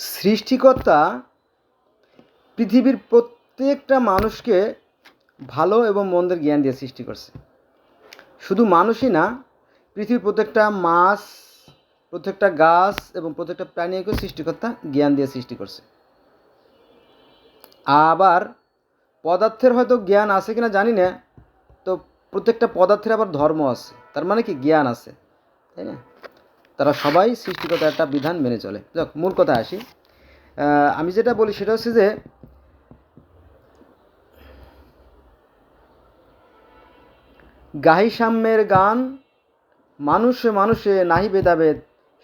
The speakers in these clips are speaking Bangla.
সৃষ্টিকর্তা পৃথিবীর প্রত্যেকটা মানুষকে ভালো এবং মন্দের জ্ঞান দিয়ে সৃষ্টি করছে। শুধু মানুষই না, পৃথিবীর প্রত্যেকটা মাছ, প্রত্যেকটা গাছ এবং প্রত্যেকটা প্রাণীকে সৃষ্টিকর্তা জ্ঞান দিয়ে সৃষ্টি করছে। আবার পদার্থের হয়তো জ্ঞান আছে কিনা জানি না, তো প্রত্যেকটা পদার্থের আবার ধর্ম আছে। তার মানে কি? জ্ঞান আছে, তাই না? তারা সবাই সৃষ্টিকর্তার একটা বিধান মেনে চলে। যাক, মূল কথা আসি। আমি যেটা বলি সেটা হচ্ছে যে, গাহি সাম্যের গান মানুষে মানুষে নাহি ভেদাভেদ,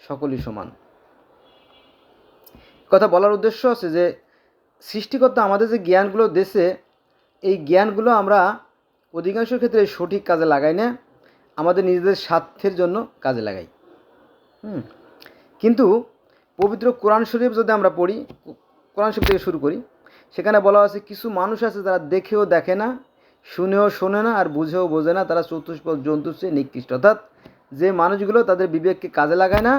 সকলই সমান। কথা বলার উদ্দেশ্য আছে যে, সৃষ্টিকর্তা আমাদের যে জ্ঞানগুলো দেশে, এই জ্ঞানগুলো আমরা অধিকাংশ ক্ষেত্রে সঠিক কাজে লাগাই না, আমাদের নিজেদের স্বার্থের জন্য কাজে লাগাই। হুম। কিন্তু পবিত্র কোরআন শরীফ যদি আমরা পড়ি, কোরআন শরীফ থেকে শুরু করি, সেখানে বলা আছে কিছু মানুষ আছে যারা দেখেও দেখে না, শুনেও শোনে না, আর বুঝেও বোঝে না, তারা চতুষ্প জন্তুর চেয়ে নিকৃষ্ট। অর্থাৎ যে মানুষগুলো তাদের বিবেককে কাজে লাগায় না,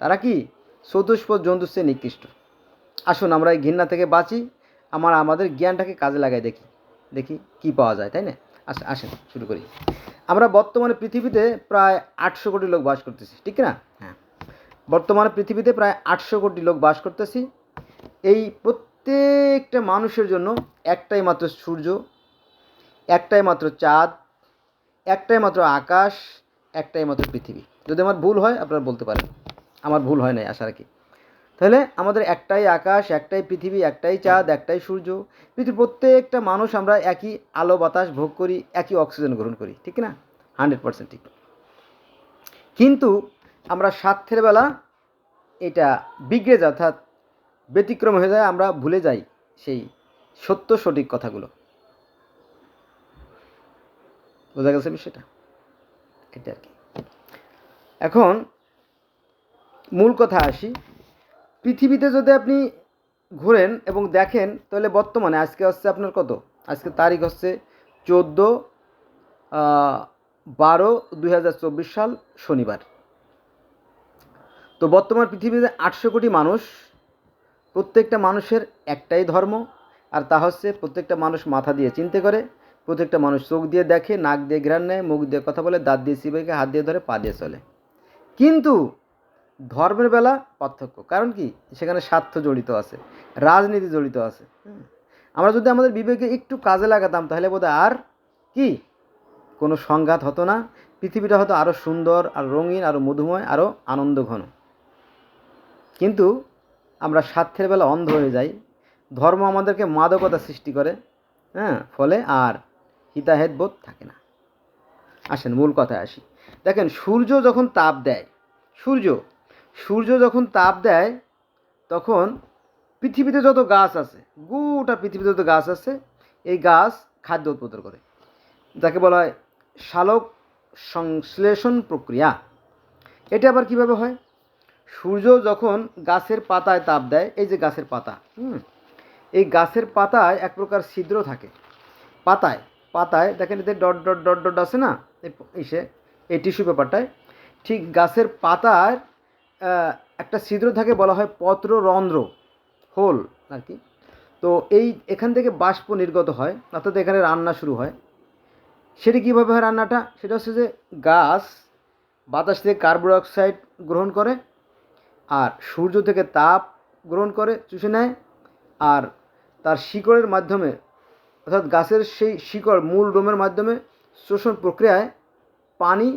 তারা কি? চতুষ্পদ জন্তুর চেয়ে নিকৃষ্ট। আসুন আমরা এই ঘৃণা থেকে বাঁচি, আমার আমাদের জ্ঞানটাকে কাজে লাগাই দেখি দেখি কি পাওয়া যায়, তাই না? আসেন আসেন, শুরু করি। আমরা বর্তমানে পৃথিবীতে প্রায় আটশো কোটি লোক বাস করতেছি, ঠিক না? হ্যাঁ। বর্তমানে পৃথিবীতে প্রায় আটশো কোটি লোক বাস করতেছি। এই প্রত্যেকটা মানুষের জন্য একটাই মাত্র সূর্য, একটাই মাত্র চাঁদ, একটাই মাত্র আকাশ, একটাই মাত্র পৃথিবী। যদি আমার ভুল হয়, আপনারা বলতে পারেন। আমার ভুল হয় নাই, আশা রাখি। তাহলে আমাদের একটাই আকাশ, একটাই পৃথিবী, একটাই চাঁদ, একটাই সূর্য, পৃথিবীর প্রত্যেকটা মানুষ আমরা একই আলো, বাতাস ভোগ করি, একই অক্সিজেন গ্রহণ করি, ঠিক না হান্ড্রেড পার্সেন্ট ঠিক। কিন্তু আমরা স্বার্থের বেলা এটা বিগড়ে যায়, অর্থাৎ ব্যতিক্রম হয়ে যায়, আমরা ভুলে যাই সেই সত্য সঠিক কথাগুলো। বোঝা গেছে বিষয়টা? এটা আর কি। এখন মূল কথা আসি। পৃথিবীতে যদি আপনি ঘোরেন এবং দেখেন, তাহলে বর্তমানে আজকে হচ্ছে আপনার কত? আজকে তারিখ হচ্ছে চোদ্দ বারো দুই সাল শনিবার। তো বর্তমান পৃথিবীতে আটশো কোটি মানুষ, প্রত্যেকটা মানুষের একটাই ধর্ম, আর তা হচ্ছে প্রত্যেকটা মানুষ মাথা দিয়ে চিনতে করে, প্রত্যেকটা মানুষ চোখ দিয়ে দেখে, নাক দিয়ে ঘ্রাণ নেয়, মুখ দিয়ে কথা বলে, দাঁত দিয়ে চিবাইকে হাত দিয়ে ধরে, পা দিয়ে চলে। কিন্তু ধর্মের বেলা পার্থক্য। কারণ কি? সেখানে স্বার্থ জড়িত আছে রাজনীতি জড়িত আছে। আমরা যদি আমাদের বিবেকে একটু কাজে লাগাতাম তাহলে বোধহয় আর কি? কোনো সংঘাত হতো না। পৃথিবীটা হয়তো আরও সুন্দর আর রঙিন আরও মধুময় আরও আনন্দ ঘন কিন্তু আমরা স্বার্থের বেলা অন্ধ হয়ে যাই। ধর্ম আমাদেরকে মাদকতা সৃষ্টি করে হ্যাঁ? ফলে আর হিতাহেদ বোধ থাকে না। আসেন মূল কথায় আসি। দেখেন সূর্য যখন তাপ দেয় সূর্য সূর্য যখন তাপ দেয়, তখন পৃথিবীতে যত গাছ আছে, গোটা পৃথিবীতে যত গাছ আছে, এই গাছ খাদ্য উৎপাদন করে। যাকে বলা হয় শালক সংশ্লেষণ প্রক্রিয়া। এটা আবার কীভাবে হয়? সূর্য যখন গাছের পাতায় তাপ দেয়, এই যে গাছের পাতা, হুম, এই গাছের পাতায় এক প্রকার ছিদ্র থাকে। পাতায় পাতায় দেখেন এতে ডট ডট ডট ডট আছে না? এই- ইসে এই টিস্যু পেপারটায়। ঠিক গাছের পাতার একটা ছিদ্র থাকে বলা হয় পত্র রন্ধ্র হোল আর কি। তো এই এখান থেকে বাষ্প নির্গত হয়, অর্থাৎ এখানে রান্না শুরু হয়। সেটা কীভাবে হয় রান্নাটা? সেটা হচ্ছে যে গাছ বাতাস থেকে কার্বন ডাইঅক্সাইড গ্রহণ করে, আর সূর্য থেকে তাপ গ্রহণ করে, চুষে নেয়, আর তার শিকড়ের মাধ্যমে, অর্থাৎ গাছের সেই শিকড় মূল ডোমের মাধ্যমে শোষণ প্রক্রিয়ায় পানি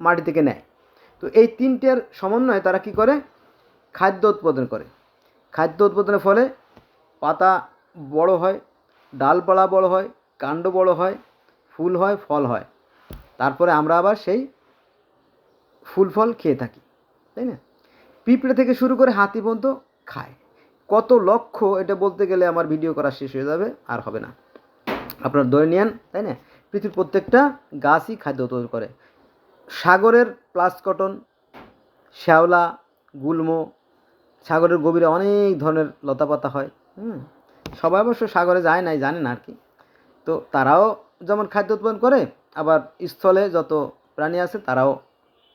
মাটি থেকে নেয়। তো এই তিনটের সমন্বয়ে তারা কি করে? খাদ্য উৎপাদন করে। খাদ্য উৎপাদনের ফলে পাতা বড় হয়, ডালপালা বড় হয়, কাণ্ড বড় হয়, ফুল হয়, ফল হয়। তারপরে আমরা আবার সেই ফুল ফল খেয়ে থাকি, তাই না? পিঁপড়ে থেকে শুরু করে হাতি পর্যন্ত খায়। কত লক্ষ, এটা বলতে গেলে আমার ভিডিও করা শেষ হয়ে যাবে, আর হবে না। আপনার ধরে তাই না? পৃথিবীর প্রত্যেকটা গাছই খাদ্য উৎপাদন করে। সাগরের প্লাস কটন, শ্যাওলা, গুল্ম, সাগরের গভীরে অনেক ধরনের লতাপাতা হয়, হুম? সবাই অবশ্য সাগরে যায় নাই, জানে না আর কি। তো তারাও যেমন খাদ্য উৎপাদন করে, আবার স্থলে যত প্রাণী আছে তারাও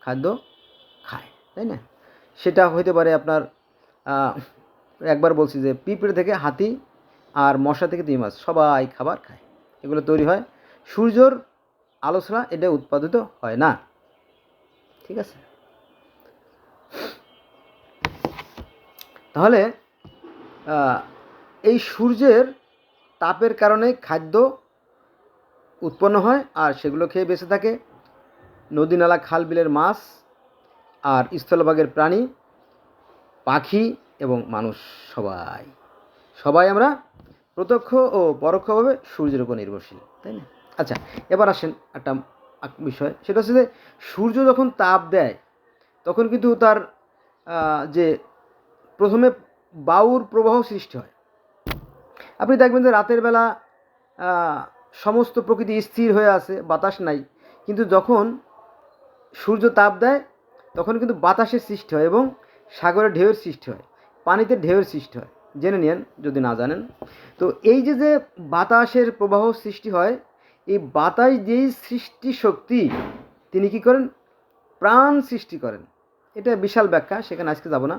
খাদ্য খায়, তাই না? সেটা হইতে পারে আপনার একবার বলছি যে পিঁপড়ে থেকে হাতি আর মশা থেকে তিমি মাছ, সবাই খাবার খায়। এগুলো তৈরি হয়। সূর্যর আলো ছাড়া এটা উৎপাদিত হয় না। ঠিক আছে? তাহলে এই সূর্যের তাপের কারণে খাদ্য উৎপন্ন হয় আর সেগুলো খেয়ে বেঁচে থাকে। নদী নালা, খাল, বিলের মাছ আর স্থলভাগের প্রাণী, পাখি এবং মানুষ সবাই। সবাই আমরা প্রত্যক্ষ ও পরোক্ষভাবে সূর্যের উপর নির্ভরশীল, তাই না? আচ্ছা এবার আসেন একটা বিষয়। সেটা হচ্ছে যে সূর্য যখন তাপ দেয়, তখন কিন্তু তার যে প্রথমে বাউর প্রবাহ সৃষ্টি হয়। আপনি দেখবেন যে রাতের বেলা সমস্ত প্রকৃতি স্থির হয়ে আছে, বাতাস নাই। কিন্তু যখন সূর্য তাপ দেয়, তখন কিন্তু বাতাসের সৃষ্টি হয় এবং সাগরে ঢেউয়ের সৃষ্টি হয়, পানিতে ঢেউয়ের সৃষ্টি হয়। জেনে নিন যদি না জানেন। তো এই যে যে বাতাসের প্রবাহ সৃষ্টি হয় এই বাতাস যেই সৃষ্টি শক্তি, তিনি কি করেন? প্রাণ সৃষ্টি করেন। এটা বিশাল ব্যাখ্যা, সেখানে আজকে যাব না।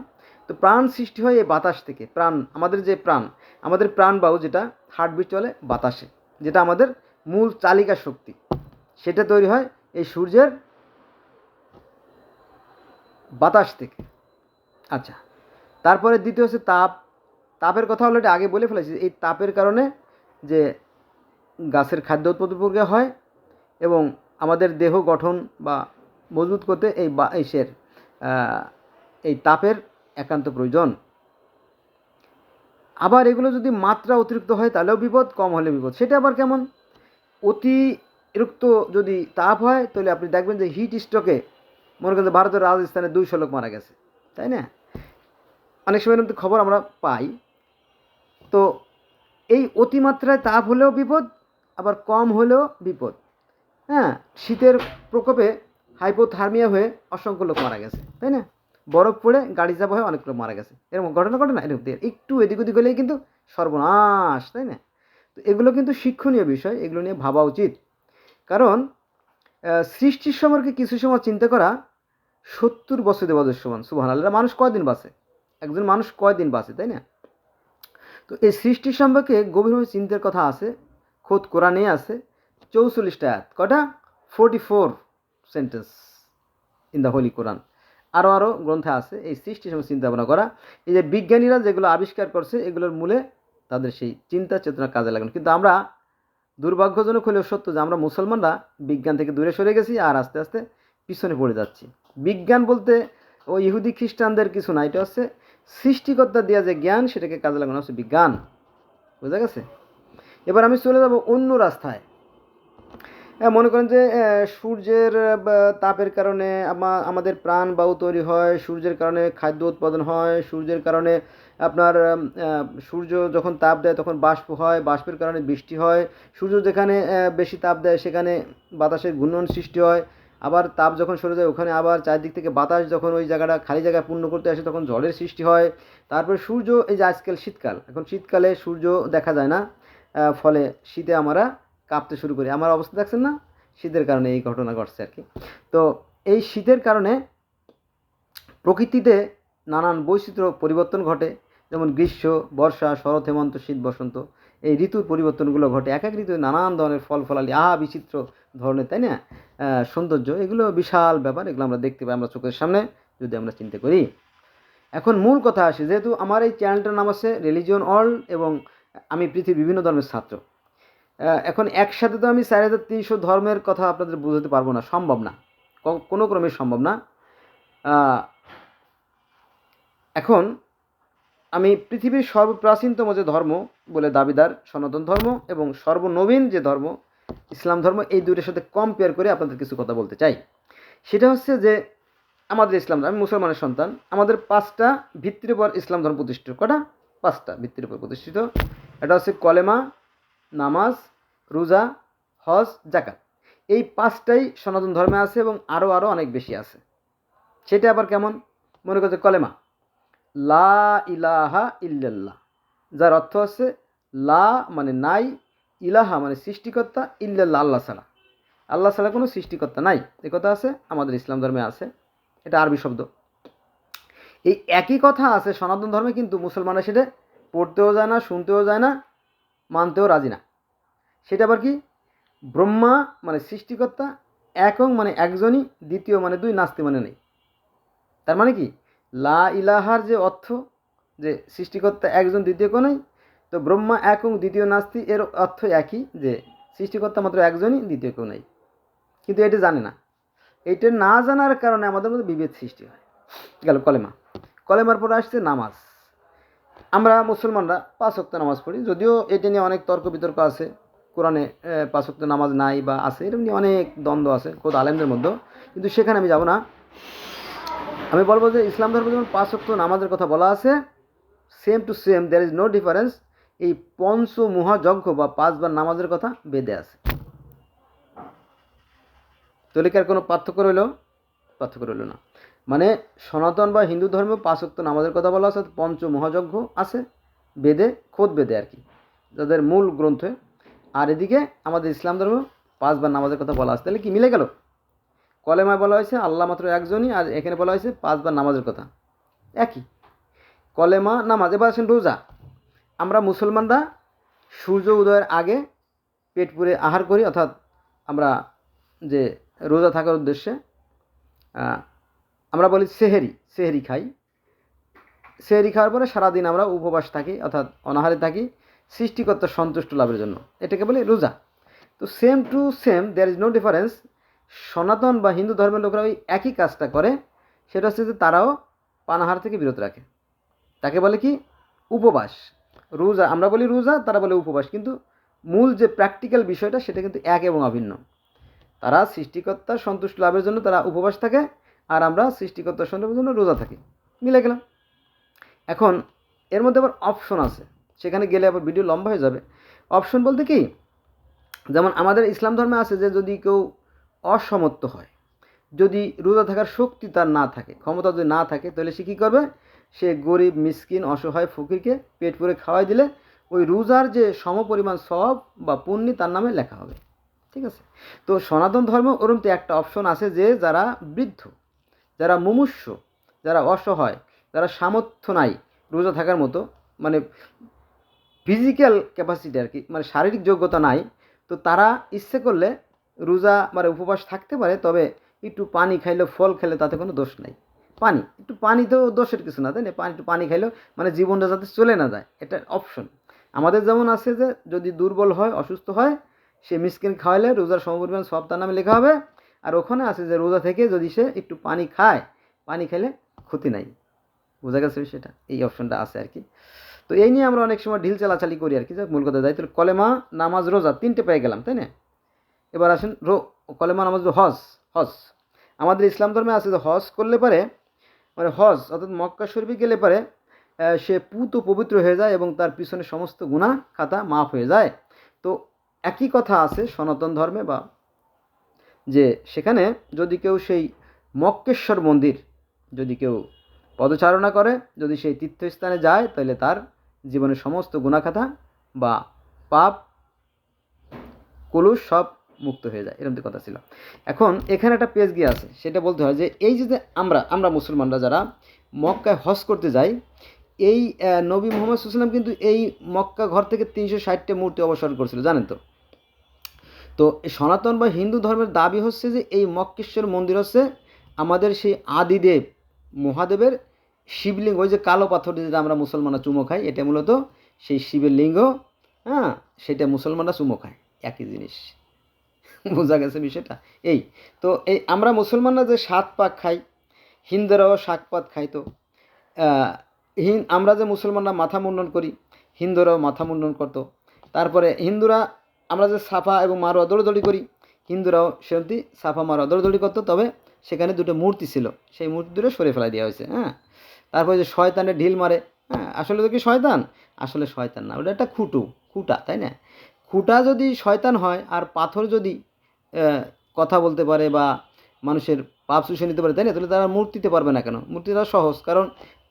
তো প্রাণ সৃষ্টি হয় এই বাতাস থেকে, প্রাণ, আমাদের যে প্রাণ, আমাদের প্রাণবায়ু যেটা হার্টবিট চলে বাতাসে, যেটা আমাদের মূল চালিকা শক্তি। সেটা তৈরি হয় এই সূর্যের বাতাস থেকে। আচ্ছা তারপরে দ্বিতীয় হচ্ছে তাপ। তাপের কথা অলরেডি আগে বলে ফেলেছি, এই তাপের কারণে যে গাছের খাদ্য উৎপাদন প্রক্রিয়া হয় এবং আমাদের দেহ গঠন বা মজবুত করতে এই বা ইসের এই তাপের একান্ত প্রয়োজন। আবার এগুলো যদি মাত্রা অতিরিক্ত হয় তাহলেও বিপদ, কম হলে বিপদ। সেটা আবার কেমন? অতিরিক্ত যদি তাপ হয় তাহলে আপনি দেখবেন যে হিট স্ট্রোকে মনে করেন ভারতের রাজস্থানে দুইশো লোক মারা গেছে, তাই না? অনেক সময় এরকম খবর আমরা পাই। তো এই অতিমাত্রায় তাপ হলেও বিপদ আবার কম হলেও বিপদ। হ্যাঁ শীতের প্রকোপে হাইপোথার্মিয়া হয়ে অসংখ্য লোক মারা গেছে, তাই না? বরফ পড়ে গাড়ি চাপা হয়ে অনেক লোক মারা গেছে। এরকম ঘটনা ঘটে না? এরকম একটু এদিক ওদিক হলেই কিন্তু সর্বনাশ, তাই না? তো এগুলো কিন্তু শিক্ষণীয় বিষয়, এগুলো নিয়ে ভাবা উচিত। কারণ সৃষ্টির সম্পর্কে কিছু সময় চিন্তা করা সত্তর বছর দেবাদের সমান সুবাহ আল্লাহ মানুষ কয়দিন বাঁচে? একজন মানুষ কয়দিন বাঁচে, তাই না? তো এই সৃষ্টির সম্পর্কে গভীরভাবে চিন্তার কথা আছে। খোদ কোরআনে আছে, চৌচল্লিশটা আয়াত কটা forty four sentence in the holy Quran আরও আরও গ্রন্থে আছে, এই সৃষ্টি সম্পর্কে চিন্তা ভাবনা করা। এই যে বিজ্ঞানীরা যেগুলো আবিষ্কার করছে, এগুলোর মূলে তাদের সেই চিন্তা চেতনা কাজে লাগানো। কিন্তু আমরা দুর্ভাগ্যজনক হলেও সত্য যে আমরা মুসলমানরা বিজ্ঞান থেকে দূরে সরে গেছি আর আস্তে আস্তে পিছনে পড়ে যাচ্ছি। বিজ্ঞান বলতে ও ইহুদি খ্রিস্টানদের কিছু না, এটা হচ্ছে সৃষ্টিকর্তা দেওয়া যে জ্ঞান, সেটাকে কাজে লাগানো হচ্ছে বিজ্ঞান। বোঝা গেছে? এবার আমি চলে যাব অন্য রাস্তায়। হ্যাঁ, মনে করেন যে সূর্যের তাপের কারণে আমাদের প্রাণ বায়ু তৈরি হয় সূর্যের কারণে খাদ্য উৎপাদন হয় সূর্যের কারণে আপনার সূর্য যখন তাপ দেয় তখন বাষ্প হয় বাষ্পের কারণে বৃষ্টি হয় সূর্য যেখানে বেশি তাপ দেয় সেখানে বাতাসের ঘূর্ণন সৃষ্টি হয় আবার তাপ যখন সরে যায় ওখানে আবার চারদিক থেকে বাতাস যখন ওই জায়গাটা খালি জায়গায় পূর্ণ করতে আসে তখন ঝড়ের সৃষ্টি হয় তারপরে সূর্য এই যে আজকাল শীতকাল এখন শীতকালে সূর্য দেখা যায় না ফলে শীতে আমরা কাঁপতে শুরু করি। আমার অবস্থা দেখছেন না? শীতের কারণে এই ঘটনা ঘটছে আর কি তো এই শীতের কারণে প্রকৃতিতে নানান বৈচিত্র্য পরিবর্তন ঘটে। যেমন গ্রীষ্ম, বর্ষা, শরৎ, হেমন্ত, শীত, বসন্ত এই ঋতুর পরিবর্তনগুলো ঘটে। এক এক ঋতুতে নানান ধরনের ফল, ফলালি, আহা, বিচিত্র ধরনের, তাই না? সৌন্দর্য, এগুলো বিশাল ব্যাপার, এগুলো আমরা দেখতে পাই আমরা চোখের সামনে, যদি আমরা চিন্তা করি। এখন মূল কথা আসে, যেহেতু আমার এই চ্যানেলটার নাম আছে রিলিজিয়ন অল এবং আমি পৃথিবীর বিভিন্ন ধর্মের ছাত্র। এখন একসাথে তো আমি চার হাজার তিনশো ধর্মের কথা আপনাদের বোঝাতে পারব না, সম্ভব না। কোনো ক্রমে সম্ভব না। এখন আমি পৃথিবীর সর্বপ্রাচীনতম যে ধর্ম বলে দাবিদার সনাতন ধর্ম এবং সর্বনবীন যে ধর্ম, ইসলাম ধর্ম, এই দুইটার সাথে কম্পেয়ার করে আপনাদের কিছু কথা বলতে চাই। সেটা হচ্ছে যে আমাদের ইসলাম আমি মুসলমানের সন্তান, আমাদের পাঁচটা ভিত্তির উপর ইসলাম ধর্ম প্রতিষ্ঠিত। কটা? পাঁচটা ভিত্তির উপর প্রতিষ্ঠিত। এটা হচ্ছে কলেমা, নামাজ, রোজা, হজ জাকাত এই পাঁচটাই সনাতন ধর্মে আছে এবং আরও আরও অনেক বেশি আছে। সেটা আবার কেমন? মনে করছে কলেমা। লা ইলাহা ইল্লাল্লাহ। যার অর্থ হচ্ছে লা মানে নাই, ইলাহা মানে সৃষ্টিকর্তা, ইল্লাল্লাহ আল্লাহ ছাড়া। আল্লাহ ছাড়া কোনো সৃষ্টিকর্তা নাই। এ কথা আছে, আমাদের ইসলাম ধর্মে আছে। এটা আরবি শব্দ। এই একই কথা আছে সনাতন ধর্মে, কিন্তু মুসলমানরা সেটা পড়তেও যায় না, শুনতেও যায় না, মানতেও রাজি না। সেটা আবার কি? ব্রহ্মা মানে সৃষ্টিকর্তা একং মানে একজনই, দ্বিতীয় মানে দুই, নাস্তি মানে নেই। তার মানে কি? লা ইলাহার যে অর্থ, যে সৃষ্টিকর্তা একজন, দ্বিতীয় কেউ নেই, তো ব্রহ্মা একং দ্বিতীয় নাস্তি, এর অর্থ একই, যে সৃষ্টিকর্তা মাত্র একজনই, দ্বিতীয় কেউ নেই। কিন্তু এটা জানে না। এইটা না জানার কারণে আমাদের মধ্যে বিভেদ সৃষ্টি হয়। গেল কলেমা। কলেমার পরে আসছে নামাজ। আমরা মুসলমানরা পাঁচ ওয়াক্ত নামাজ পড়ি, যদিও এটা নিয়ে অনেক তর্ক বিতর্ক আছে। কোরআনে পাঁচ ওয়াক্ত নামাজ নাই বা আছে, এরকম নিয়ে অনেক দ্বন্দ্ব আছে খোদ আলেমদের মধ্যেও। কিন্তু সেখানে আমি যাব না। আমি বলব যে ইসলাম ধর্ম যেমন পাঁচ ওয়াক্ত নামাজের কথা বলা আছে same to same there is no difference এই পঞ্চ মহাযজ্ঞ বা পাঁচবার নামাজের কথা বেদে আছে। তলিকার কোনো পার্থক্য রইল? পার্থক্য রইল না। মানে সনাতন বা হিন্দু ধর্মে পাঁচক্ত নামাজের কথা বলা আছে, পঞ্চ মহাযজ্ঞ আছে, বেদে, খোদ বেদে আর কি, যাদের মূল গ্রন্থে। আর এদিকে আমাদের ইসলাম ধর্ম পাঁচবার নামাজের কথা বলা আছে। তাহলে কি মিলে গেল? কলেমায় বলা হয়েছে, আল্লাহ মাত্র একজনই, আর এখানে বলা হয়েছে, পাঁচবার নামাজের কথা। একই। কলেমা, নামাজ, এবার আসেন রোজা। আমরা মুসলমানরা সূর্য উদয়ের আগে পেট পুরে আহার করি, অর্থাৎ আমরা যে রোজা থাকার উদ্দেশ্যে আমরা বলি সেহেরি সেহেরি খাই। সেহেরি খাওয়ার পরে সারাদিন আমরা উপবাস থাকি, অর্থাৎ অনাহারে থাকি সৃষ্টিকর্তার সন্তুষ্ট লাভের জন্য। এটাকে বলি রোজা। তো same to same there is no difference সনাতন বা হিন্দু ধর্মের লোকরা ওই একই কাজটা করে, সেটা হচ্ছে যে তারাও পানাহার থেকে বিরত রাখে। তাকে বলে কি? উপবাস। রোজা, আমরা বলি রোজা, তারা বলে উপবাস। কিন্তু মূল যে প্র্যাকটিক্যাল বিষয়টা, সেটা কিন্তু এক এবং অভিন্ন। তারা সৃষ্টিকর্তার সন্তুষ্ট লাভের জন্য তারা উপবাস থাকে আর আমরা সৃষ্টিকর্তার সন্তুষ্টের জন্য রোজা থাকি। মিলে গেলাম। এখন এর মধ্যে আবার অপশন আছে। সেখানে গেলে আবার ভিডিও লম্বা হয়ে যাবে। অপশন বলতে কি? যেমন আমাদের ইসলাম ধর্মে আছে যে যদি কেউ অসমর্থ হয়, যদি রোজা থাকার শক্তি তার না থাকে, ক্ষমতা যদি না থাকে, তাহলে সে কী করবে? সে গরিব, মিসকিন, অসহায় ফকিরকে পেট পুরে খাওয়াই দিলে ওই রোজার যে সমপরিমাণ সব বা পুণ্যি তার নামে লেখা হবে। ঠিক আছে? তো সনাতন ধর্ম ওরম তো একটা অপশন আছে যে যারা বৃদ্ধ যারা মুমূর্ষ, যারা অসহায়, যারা সামর্থ্য নাই রোজা থাকার মতো মানে ফিজিক্যাল ক্যাপাসিটি আর কি মানে শারীরিক যোগ্যতা নাই, তো তারা ইচ্ছে করলে রোজা মানে উপবাস থাকতে পারে, তবে একটু পানি খাইলে ফল খেলে তাতে কোনো দোষ নাই। পানি, একটু পানি তো দোষের কিছু না, তাই না? পানি, একটু পানি খাইলেও মানে জীবনটা যাতে চলে না যায়, এটা অপশন আমাদের যেমন আছে যে, যদি দুর্বল হয়, অসুস্থ হয়, সে মিসকিন খাওয়াইলে রোজার সমপরিমাণ সব তার নামে লেখা হবে আর ওখানে আছে যে রোজা থেকে যদি সে একটু পানি খায়, পানি খেলে ক্ষতি নাই। বোঝা গেছে সেটা এই অপশনটা আছে আর কি। তো এই নিয়ে আমরা অনেক সময় ঢিল চালাচালি করি আর কি। যে মূল কথা যাই তাহলে কলেমা, নামাজ, রোজা, তিনটে পেয়ে গেলাম, তাই না? এবার আসেন রো, কলেমা, নামাজ হজ হজ। আমাদের ইসলাম ধর্মে আছে যে হজ করলে পারে মানে হজ অর্থাৎ মক্কা শরীফে গেলে পারে সে পুত পবিত্র হয়ে যায় এবং তার পিছনে সমস্ত গুণা খাতা মাফ হয়ে যায়। তো একই কথা আছে সনাতন ধর্মে বা যে সেখানে যদি কেউ সেই মক্কেশ্বর মন্দির যদি কেউ পদচারণা করে, যদি সেই তীর্থস্থানে যায়, তাহলে তার জীবনের সমস্ত গুণাখাতা বা পাপ, কলুষ সব মুক্ত হয়ে যায়। এরকম কথা ছিল। এখন এখানে একটা পেজ গিয়ে আছে। সেটা বলতে হয় যে, এই যে আমরা আমরা মুসলমানরা যারা মক্কায় হজ করতে যাই, এই নবী মোহাম্মদ সুসলাম কিন্তু এই মক্কা ঘর থেকে তিনশো ষাটটা মূর্তি অবসর করেছিল। জানেন তো? তো সনাতন বা হিন্দু ধর্মের দাবি হচ্ছে যে এই মক্কেশ্বর মন্দির হচ্ছে আমাদের সেই আদিদেব মহাদেবের শিবলিঙ্গ, ওই যে কালো পাথর যেটা আমরা মুসলমানরা চুমো খাই, এটা মূলত সেই শিবের লিঙ্গ হ্যাঁ সেটা মুসলমানরা চুমো খায়। একই জিনিস। বোঝা গেছে বিষয়টা? এই, তো এই আমরা মুসলমানরা যে সাত পাক খাই, হিন্দুরাও শাক পাত খাই তো আমরা যে মুসলমানরা মাথা মুন্ডন করি, হিন্দুরাও মাথা মুন্ডন করতো। তারপরে হিন্দুরা আমরা যে সাফা এবং মারোয়া দৌড়দৌড়ি করি, হিন্দুরাও সেমতি সাফা মারোয়া দৌড়দৌড়ি করতো, তবে সেখানে দুটো মূর্তি ছিল। সেই মূর্তি দুটো সরে ফেলা দেওয়া হয়েছে হ্যাঁ? তারপরে যে শয়তানের ঢিল মারে হ্যাঁ? আসলে তো কি শয়তান? আসলে শয়তান না, ওটা একটা খুঁটু, খুঁটা, তাই না? খুঁটা যদি শয়তান হয়, আর পাথর যদি কথা বলতে পারে বা মানুষের পাপ শুষে নিতে পারে, তাই না? তাহলে তারা মূর্তিতে পারবে না কেন? মূর্তিটা সহজ, কারণ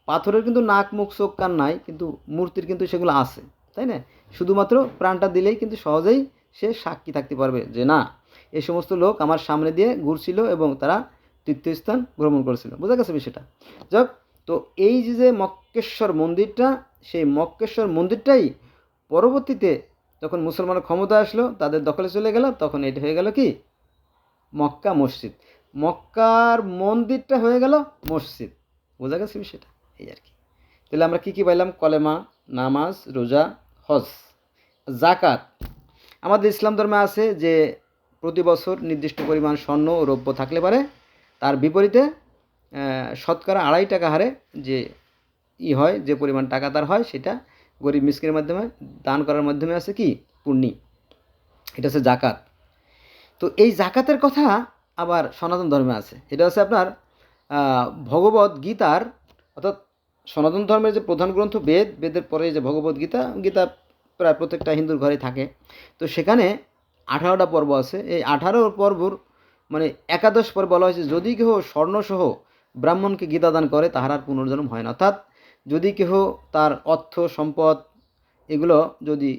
পাথরের কিন্তু নাক, মুখ, চোখ, কান নাই, কিন্তু মূর্তির কিন্তু সেগুলো আছে। তাই না? শুধুমাত্র প্রাণটা দিলেই কিন্তু সহজেই সে সাক্ষী থাকতে পারবে যে না এই সমস্ত লোক আমার সামনে দিয়ে ঘুরছিল এবং তারা তীর্থস্থান ভ্রমণ করেছিল। বোঝা গেছে বিষয়টা? যাক, তো এই যে যে মক্কেশ্বর মন্দিরটা, সেই মক্কেশ্বর মন্দিরটাই পরবর্তীতে যখন মুসলমানের ক্ষমতা আসলো, তাদের দখলে চলে গেল, তখন এটা হয়ে গেল কি? মক্কা মসজিদ। মক্কার মন্দিরটা হয়ে গেল মসজিদ। বোঝা গেছে বিষয়টা? এই আর কি। তাহলে আমরা কী কী পাইলাম? কলেমা, নামাজ, রোজা হজ জাকাত আমাদের ইসলাম ধর্মে আছে যে প্রতি বছর নির্দিষ্ট পরিমাণ স্বর্ণ ও রৌপ্য থাকলে পারে, তার বিপরীতে শতকরা আড়াই টাকা হারে যে ই হয়, যে পরিমাণ টাকা তার হয়, সেটা গরিব মিসকিনের মাধ্যমে, দান করার মাধ্যমে আছে কি? পুণ্যি। এটা হচ্ছে জাকাত তো এই জাকাতের কথা আবার সনাতন ধর্মে আছে। এটা হচ্ছে আপনার ভগবত গীতার অর্থাৎ সনাতন ধর্মের যে প্রধান গ্রন্থ বেদ, বেদের পরে যে ভগবত গীতা গীতা প্রায় প্রত্যেকটা হিন্দুর ঘরে থাকে। তো সেখানে আঠারোটা পর্ব আছে। এই আঠারো পর্বর মানে একাদশ পর্ব বলা হয়েছে, যদি কেহ স্বর্ণসহ ব্রাহ্মণকে গীতা দান করে, তাহার আর পুনর্জন্ম হয় না। অর্থাৎ যদি কেহ তার অর্থ, সম্পদ এগুলো যদি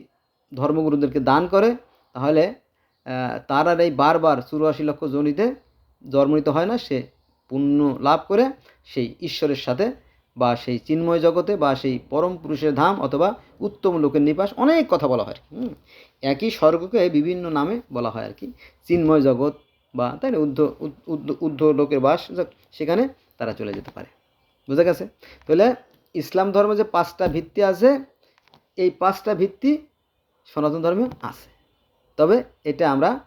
ধর্মগুরুদেরকে দান করে, তাহলে তার আর এই বারবার চুরাশি লক্ষ জনিতে জন্মনিত হয় না, সে পুণ্য লাভ করে সেই ঈশ্বরের সাথে বা সেই চিন্ময় জগতে বা সেই পরম পুরুষের ধাম অথবা উত্তম লোকের নিবাস অনেক কথা বলা হয়। একই স্বর্গকে বিভিন্ন নামে বলা হয় আর কি চিন্ময় জগৎ বা তাই না, উদ্ধ- উদ্ধ লোকের বাস সেখানে তারা চলে যেতে পারে। বুঝা গেছে? তাহলে ইসলাম ধর্মে যে পাঁচটা ভিত্তি আছে, এই পাঁচটা ভিত্তি সনাতন ধর্মে আছে। তবে এটা আমরা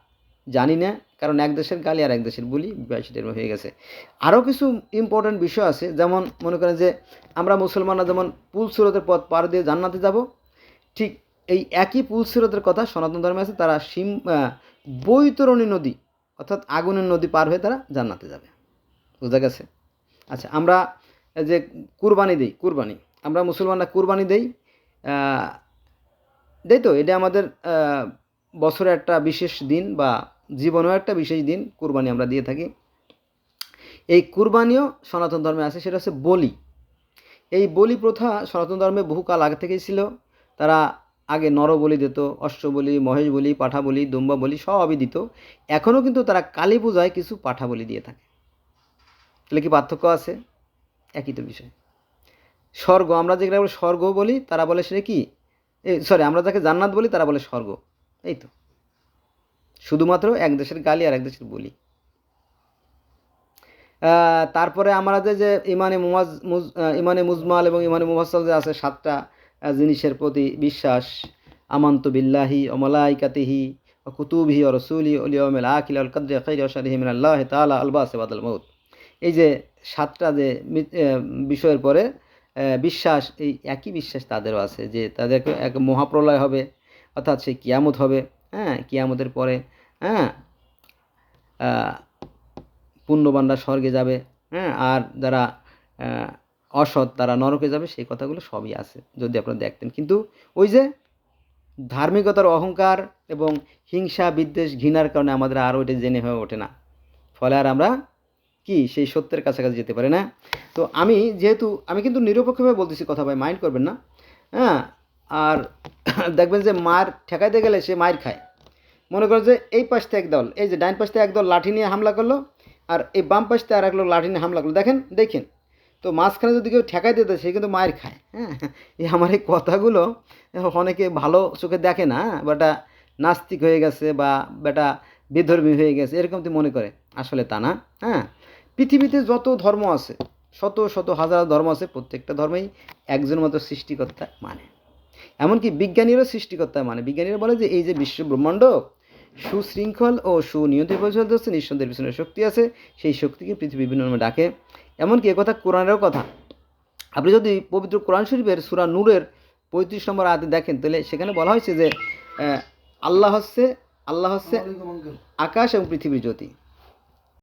জানি না কারণ এক দেশের গালি আর এক দেশের বলি বিবাহিতের হয়ে গেছে। আরও কিছু ইম্পর্ট্যান্ট বিষয় আছে, যেমন মনে করেন যে আমরা মুসলমানরা যেমন পুল সুরতের পথ পার দিয়ে জান্নাতে যাব, ঠিক এই একই পুল সিরতের কথা সনাতন ধর্মে আছে, তারা সিম বৈতরণী নদী অর্থাৎ আগুনের নদী পার হয়ে তারা জান্নাতে যাবে। বোঝা গেছে? আচ্ছা আমরা যে কুরবানি দেই, কুরবানি। আমরা মুসলমানরা কুরবানি দেই দেই তো, এটা আমাদের বছরে একটা বিশেষ দিন বা জীবনেও একটা বিশেষ দিন কুরবানি আমরা দিয়ে থাকি। এই কুরবানিও সনাতন ধর্মে আছে, সেটা হচ্ছে বলি। এই বলি প্রথা সনাতন ধর্মে বহুকাল আগে থেকেই ছিল। তারা আগে নর বলি দিত, অশ্ব বলি, মহেশ বলি, পাঠা বলি, দুম্বা বলি সবই দিত। এখনও কিন্তু তারা কালী পূজায় কিছু পাঠা বলি দিয়ে থাকে। তাহলে কি পার্থক্য আছে? একই তো বিষয়। স্বর্গ, আমরা যেটা বলি স্বর্গ বলি, তারা বলে সেটা কি? এই সরি আমরা যাকে জান্নাত বলি, তারা বলে স্বর্গ। এই তো। শুধুমাত্র এক দেশের গালি আর এক দেশের বলি। তারপরে আমরা যে ইমানে মুজ ইমানে মুজমাল এবং ইমানে মুফাসল যে আছে সাতটা জিনিসের প্রতি বিশ্বাস, আমান্ত বিল্লাহি অমলাইকাতিহি কুতুবিহি রসুলি অলিয়মেল আকিল আল কদ্রে খৈর শারিহি মিন আল্লাহ তালা আলবা সেবাদুল মৌত এই যে সাতটা যে বিষয়ের পরে বিশ্বাস, এই একই বিশ্বাস তাদেরও আছে যে তাদেরকে এক মহাপ্রলয় হবে, অর্থাৎ সেই কিয়ামত হবে। হ্যাঁ কিয়ামতের পরে হ্যাঁ পুণ্যবানরা স্বর্গে যাবে হ্যাঁ আর যারা অসৎ তারা নরকে যাবে, সেই কথাগুলো সবই আছে, যদি আপনারা দেখতেন। কিন্তু ওই যে ধার্মিকতার অহংকার এবং হিংসা, বিদ্বেষ, ঘৃণার কারণে আমাদের আরও এটা জেনে হয়ে ওঠে না। ফলে আর আমরা কি সেই সত্যের কাছাকাছি যেতে পারি না? তো আমি যেহেতু, আমি কিন্তু নিরপেক্ষভাবে বলতেছি, কথা ভাই মাইন্ড করবেন না। হ্যাঁ আর দেখবেন যে মার ঠেকাইতে গেলে সে মায়ের খায়। মনে করো যে এই পাশ থেকে একদল, এই যে ডাইন পাশ থেকে একদল লাঠি নিয়ে হামলা করল আর এই বাম পাশ থেকে আর এক লোক লাঠি নিয়ে হামলা করল। দেখেন দেখেন, তো মাঝখানে যদি কেউ ঠেকাই দিতে সে কিন্তু মায়ের খায়। হ্যাঁ এই আমার এই কথাগুলো অনেকে ভালো চোখে দেখে না বেটা নাস্তিক হয়ে গেছে বা বেটা বেধর্মী হয়ে গেছে, এরকম তো মনে করে। আসলে তা না হ্যাঁ পৃথিবীতে যত ধর্ম আছে, শত শত হাজার ধর্ম আছে, প্রত্যেকটা ধর্মেই একজন মতো সৃষ্টিকর্তা মানে। এমনকি বিজ্ঞানীরও সৃষ্টিকর্তা মানে বিজ্ঞানীরা বলে যে এই যে বিশ্ব ব্রহ্মাণ্ড সুশৃঙ্খল ও সুনিয়ন্ত্রিত পরিচালিত হচ্ছে নিঃসন্দেহের পিছনে শক্তি আছে সেই শক্তিকে পৃথিবী বিভিন্ন নামে ডাকে। এমনকি একথা কোরআনেরও কথা। আপনি যদি পবিত্র কোরআন শরীফের সুরা নূরের পঁয়ত্রিশ নম্বর আয়াতে দেখেন তাহলে সেখানে বলা হয়েছে যে আল্লাহ হচ্ছে আল্লাহ হচ্ছে আকাশ এবং পৃথিবীর জ্যোতি।